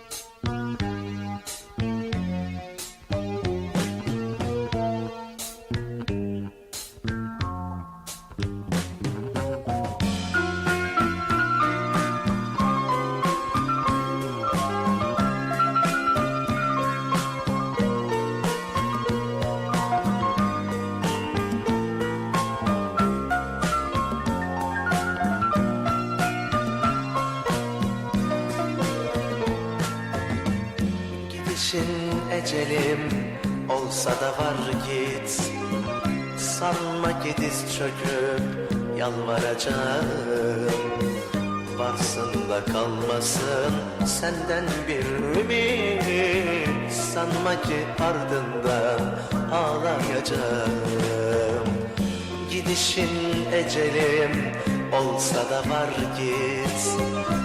Mm-hmm. Gidişin ecelim. Olsa da var git. Sanma ki diz çöküp yalvaracağım. Varsın da kalmasın senden bir ümit. Sanma ki ardından ağlayacağım. Gidişin ecelim olsa da var git.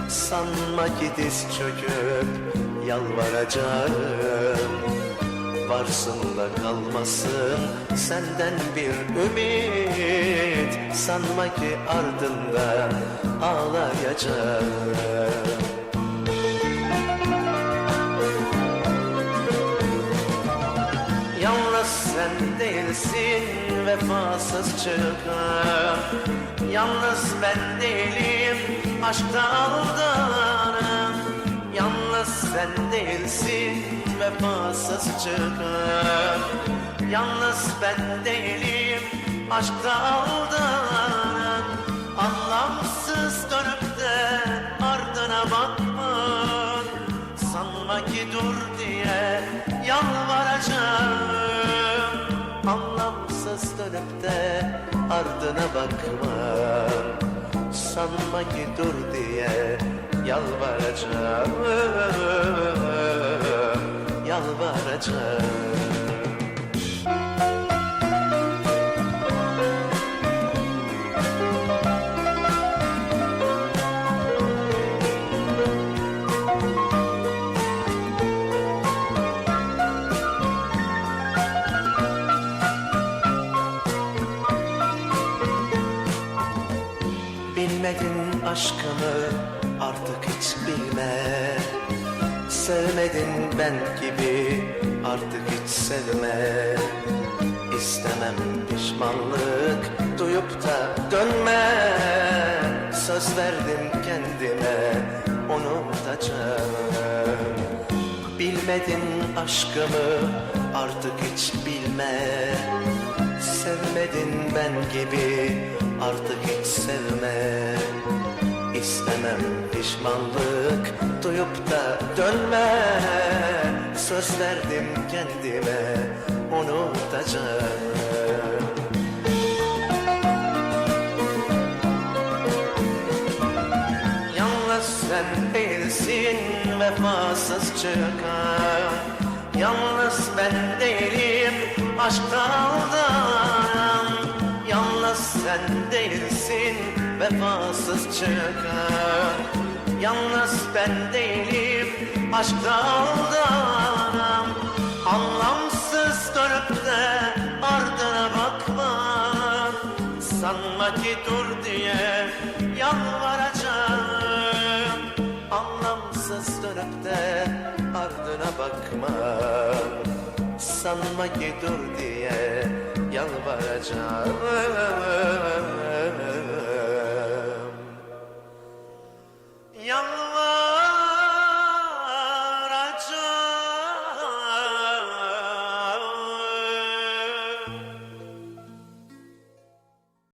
Sanma ki diz çöküp yalvaracağım. Varsın da kalmasın senden bir ümit. Sanma ki ardından ağlayacağım. Yalnız sen değilsin vefasız çıkan Yalnız ben değilim aşkta aldanan Yalnız sen değilsin vefasız çıkan Yalnız ben değilim aşkta aldanan. Anlamsız dönüp de ardına bakman Sanma ki dur diye yalvaracağım. Anlamsız dönüp de ardına bakmam Sanma ki dur diye yalvaracağım. Yalvaracağım Aşkımı artık hiç bilme. Sevmedin ben gibi artık hiç sevme. İstemem pişmanlık duyup da dönme. Söz verdim kendime unutacağım. Bilmedin aşkımı artık hiç bilme. Sevmedin ben gibi artık hiç sevme İstemem pişmanlık duyup da dönme. Söz verdim kendime unutacağım. Yalnız sen değilsin vefasız çıkan. Yalnız ben değilim aşktan aldanan. Yalnız sen değilsin vefasız çıkan Yalnız ben değilim aşktan aldanan Anlamsız dönüp de ardına bakman Sanma ki dur diye yalvaracağım. Anlamsız dönüp de ardına bakma Sanma ki dur diye yalvaracağım